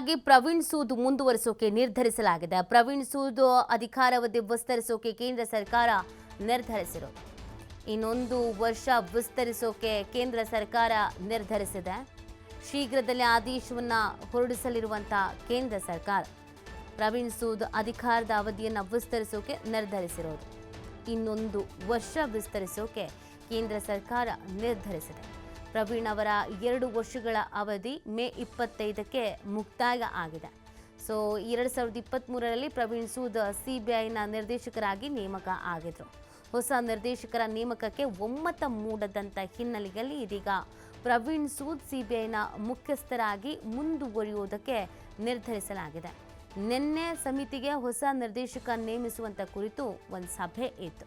ಹಾಗೆ ಪ್ರವೀಣ್ ಸೂದ್ ಮುಂದುವರಿಸೋಕೆ ನಿರ್ಧರಿಸಲಾಗಿದೆ. ಪ್ರವೀಣ್ ಸೂದ್ ಅಧಿಕಾರಾವಧಿ ವಿಸ್ತರಿಸೋಕೆ ಕೇಂದ್ರ ಸರ್ಕಾರ ನಿರ್ಧರಿಸಿರೋದು ಇನ್ನೊಂದು ವರ್ಷ ವಿಸ್ತರಿಸೋಕೆ ಕೇಂದ್ರ ಸರ್ಕಾರ ನಿರ್ಧರಿಸಿದೆ. ಶೀಘ್ರದಲ್ಲೇ ಆದೇಶವನ್ನ ಹೊರಡಿಸಲಿರುವಂತ ಕೇಂದ್ರ ಸರ್ಕಾರ. ಪ್ರವೀಣ್ ಸೂದ್ ಅಧಿಕಾರದ ಅವಧಿಯನ್ನು ವಿಸ್ತರಿಸೋಕೆ ನಿರ್ಧರಿಸಿರೋದು. ಇನ್ನೊಂದು ವರ್ಷ ವಿಸ್ತರಿಸೋಕೆ ಕೇಂದ್ರ ಸರ್ಕಾರ ನಿರ್ಧರಿಸಿದೆ. ಪ್ರವೀಣ್ ಅವರ ಎರಡು ವರ್ಷಗಳ ಅವಧಿ ಮೇ ಇಪ್ಪತ್ತೈದಕ್ಕೆ ಮುಕ್ತಾಯ ಆಗಿದೆ. ಸೊ ಎರಡು ಸಾವಿರದ ಇಪ್ಪತ್ತ್ಮೂರರಲ್ಲಿ ಪ್ರವೀಣ್ ಸೂದ್ ಸಿ ಬಿ ಐನ ನಿರ್ದೇಶಕರಾಗಿ ನೇಮಕ ಆಗಿದ್ರು. ಹೊಸ ನಿರ್ದೇಶಕರ ನೇಮಕಕ್ಕೆ ಒಮ್ಮತ ಮೂಡದಂಥ ಹಿನ್ನೆಲೆಯಲ್ಲಿ ಇದೀಗ ಪ್ರವೀಣ್ ಸೂದ್ ಸಿ ಬಿ ಐನ ಮುಖ್ಯಸ್ಥರಾಗಿ ಮುಂದುವರಿಯುವುದಕ್ಕೆ ನಿರ್ಧರಿಸಲಾಗಿದೆ. ನಿನ್ನೆ ಸಮಿತಿಗೆ ಹೊಸ ನಿರ್ದೇಶಕ ನೇಮಿಸುವಂಥ ಕುರಿತು ಒಂದು ಸಭೆ ಇತ್ತು.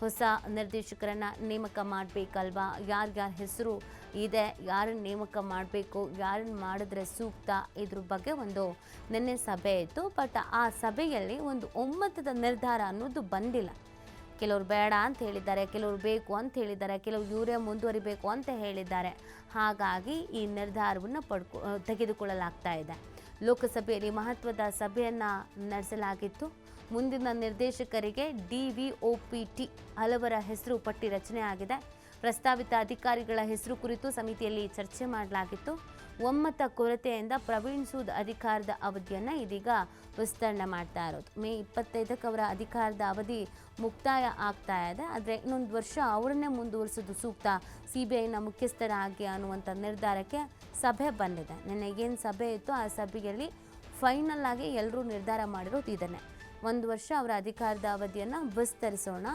ಹೊಸ ನಿರ್ದೇಶಕರನ್ನು ನೇಮಕ ಮಾಡಬೇಕಲ್ವಾ? ಯಾರ್ಯಾರ ಹೆಸರು ಇದೆ? ಯಾರನ್ನು ನೇಮಕ ಮಾಡಬೇಕು? ಯಾರನ್ನು ಮಾಡಿದ್ರೆ ಸೂಕ್ತ? ಇದ್ರ ಬಗ್ಗೆ ಒಂದು ನಿನ್ನೆ ಸಭೆ ಇತ್ತು. ಬಟ್ ಆ ಸಭೆಯಲ್ಲಿ ಒಂದು ಒಮ್ಮತದ ನಿರ್ಧಾರ ಅನ್ನೋದು ಬಂದಿಲ್ಲ. ಕೆಲವರು ಬೇಡ ಅಂತ ಹೇಳಿದ್ದಾರೆ, ಕೆಲವರು ಬೇಕು ಅಂತ ಹೇಳಿದ್ದಾರೆ, ಕೆಲವರು ಯೂರಿಯಾ ಮುಂದುವರಿಬೇಕು ಅಂತ ಹೇಳಿದ್ದಾರೆ. ಹಾಗಾಗಿ ಈ ನಿರ್ಧಾರವನ್ನು ಪಡ್ಕೊ ತೆಗೆದುಕೊಳ್ಳಲಾಗ್ತಾ ಇದೆ. ಲೋಕಸಭೆಯಲ್ಲಿ ಮಹತ್ವದ ಸಭೆಯನ್ನು ನಡೆಸಲಾಗಿತ್ತು. ಮುಂದಿನ ನಿರ್ದೇಶಕರಿಗೆ D V O P T ಹಲವರ ಹೆಸರು ಪಟ್ಟಿ ರಚನೆ ಆಗಿದೆ. ಪ್ರಸ್ತಾವಿತ ಅಧಿಕಾರಿಗಳ ಹೆಸರು ಕುರಿತು ಸಮಿತಿಯಲ್ಲಿ ಚರ್ಚೆ ಮಾಡಲಾಗಿತ್ತು. ಒಮ್ಮತ ಕೊರತೆಯಿಂದ ಪ್ರವೀಣ್ ಸೂದ್ ಅಧಿಕಾರದ ಅವಧಿಯನ್ನು ಇದೀಗ ವಿಸ್ತರಣೆ ಮಾಡ್ತಾ ಇರೋದು. ಮೇ ಇಪ್ಪತ್ತೈದಕ್ಕೆ ಅವರ ಅಧಿಕಾರದ ಅವಧಿ ಮುಕ್ತಾಯ ಆಗ್ತಾ ಇದೆ. ಆದರೆ ಇನ್ನೊಂದು ವರ್ಷ ಅವರನ್ನೇ ಮುಂದುವರಿಸೋದು ಸೂಕ್ತ. ಸಿ ಬಿ ಐನ ಮುಖ್ಯಸ್ಥರಾಗಿ ಅನ್ನುವಂಥ ನಿರ್ಧಾರಕ್ಕೆ ಸಭೆ ಬಂದಿದೆ. ನಿನ್ನೆ ಏನು ಸಭೆ ಇತ್ತು ಆ ಸಭೆಯಲ್ಲಿ ಫೈನಲ್ ಆಗಿ ಎಲ್ಲರೂ ನಿರ್ಧಾರ ಮಾಡಿರೋದು ಇದನ್ನೇ. ಒಂದು ವರ್ಷ ಅವರ ಅಧಿಕಾರದ ಅವಧಿಯನ್ನು ವಿಸ್ತರಿಸೋಣ,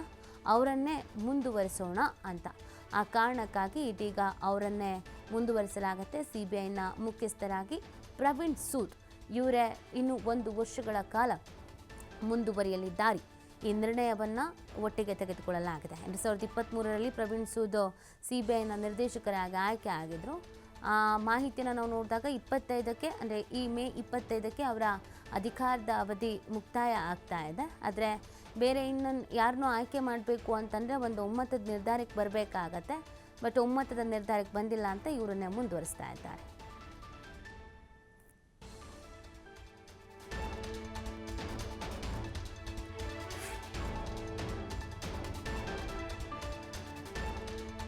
ಅವರನ್ನೇ ಮುಂದುವರಿಸೋಣ ಅಂತ. ಆ ಕಾರಣಕ್ಕಾಗಿ ಇದೀಗ ಅವರನ್ನೇ ಮುಂದುವರಿಸಲಾಗುತ್ತೆ. ಸಿ ಬಿ ಐನ ಮುಖ್ಯಸ್ಥರಾಗಿ ಪ್ರವೀಣ್ ಸೂದ್ ಇವರೇ ಇನ್ನು ಒಂದು ವರ್ಷಗಳ ಕಾಲ ಮುಂದುವರಿಯಲಿದ್ದಾರೆ ಈ ನಿರ್ಣಯವನ್ನು ಒಟ್ಟಿಗೆ ತೆಗೆದುಕೊಳ್ಳಲಾಗಿದೆ. ಎರಡು ಸಾವಿರದ ಇಪ್ಪತ್ತ್ಮೂರರಲ್ಲಿ ಪ್ರವೀಣ್ ಸೂದ್ ಸಿ ಬಿ ಐನ ನಿರ್ದೇಶಕರಾಗಿ ಆಯ್ಕೆ ಆಗಿದ್ದರು ಆ, ಮಾಹಿತಿಯನ್ನು ನಾವು ನೋಡಿದಾಗ ಇಪ್ಪತ್ತೈದಕ್ಕೆ, ಅಂದರೆ ಈ ಮೇ ಇಪ್ಪತ್ತೈದಕ್ಕೆ ಅವರ ಅಧಿಕಾರದ ಅವಧಿ ಮುಕ್ತಾಯ ಆಗ್ತಾ ಇದೆ. ಆದರೆ ಬೇರೆ ಇನ್ನೊಂದು ಯಾರನ್ನೂ ಆಯ್ಕೆ ಮಾಡಬೇಕು ಅಂತಂದರೆ ಒಂದು ಒಮ್ಮತದ ನಿರ್ಧಾರಕ್ಕೆ ಬರಬೇಕಾಗತ್ತೆ. ಬಟ್ ಒಮ್ಮತದ ನಿರ್ಧಾರಕ್ಕೆ ಬಂದಿಲ್ಲ ಅಂತ ಇವರನ್ನೇ ಮುಂದುವರಿಸ್ತಾ ಇದ್ದಾರೆ.